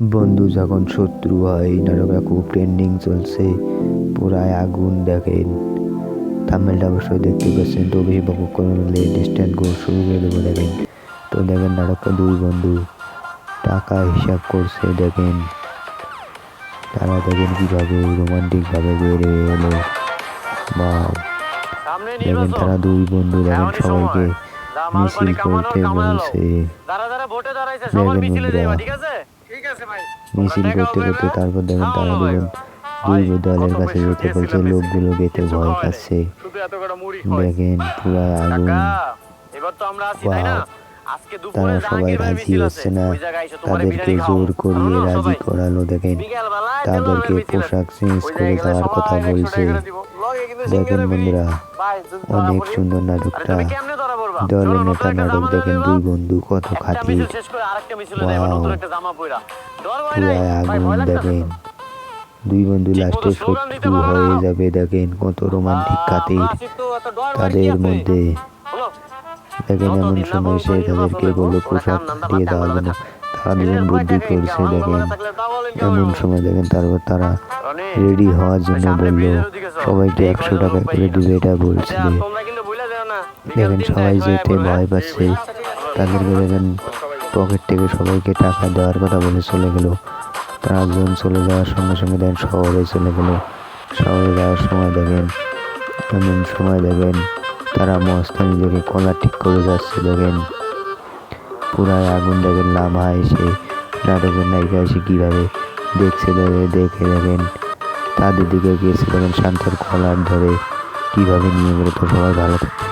বন্ধু যখন শত্রু হয় নাটকটা খুব ট্রেন্ডিং চলছে পুরাই আগুন দেখেন। থাম্বেলটা অবশ্যই দেখতে পাচ্ছেন তো বেশি বকবক করলে ডিস্ট্যান্ট গোল শুরু করে দেবো দেখেন। তো দেখেন নাটকটা দুই বন্ধু টাকা হিসাব করছে দেখেন। তারা দেখেন কীভাবে রোমান্টিকভাবে বেরিয়ে এলো। বা দেখেন তারা দুই বন্ধু দেখেন সবাইকে মিছিল করতে বলছে। দেখেন বন্ধুরা। মিছিল করতে করতে তারপর দেখেন তারা দুজন দুই দলের কাছে যেতে বলছে লোকগুলো গেতে ভয় পাচ্ছে। দেখেন পুরা আগুন। তারা সবাই রাজি হচ্ছে না। তাদেরকে জোর করিয়ে রাজি করালো দেখেন। তাদেরকে। পোশাক চেঞ্জ করে দেওয়ার কথা বলছে। দেখেন বন্ধুরা অনেক সুন্দর নাটকটা। দলের নেতা নাটক দেখেন দুই বন্ধু কত খাতির। আগুন দেখেন। দুই বন্ধু লাস্টে শত্রু হয়ে যাবে দেখেন কত রোমান্টিক খাতির তাদের মধ্যে। দেখেন এমন সময় সে তাদেরকে বলল পোশাক দিয়ে দেওয়ার বাদ জন্য তারা দুজন বুদ্ধি করছে দেখেন মনে এমন সময় দেখেন তারপর তারা রেডি হওয়ার জন্য বলল। সবাইকে একশো টাকা করে দিবে এটা আচ্ছা, দেখেন সবাই যেতে ভয়? পাচ্ছে তাদেরকে দেখেন পকেট থেকে সবাইকে টাকা দেওয়ার কথা বলে চলে গেল। তারা একজন চলে যাওয়ার সঙ্গে সঙ্গে দেখেন শহরে চলে গেল। শহরে যাওয়ার সময় দেখেন, এমন সময় দেখেন, তারা মস্তা নিজেকে কলা ঠিক করে যাচ্ছে, দেখেন। পুরাই আগুন দেখেন, লামা এসে নাটকের নায়িকা এসে কীভাবে দেখছে, দেখে দেখে দেখেন। তাদের দিকে গিয়েছে দেখেন শান্তর কলার ধরে, কীভাবে নিয়ে গেলে তো সবাই ভালো থাকবে।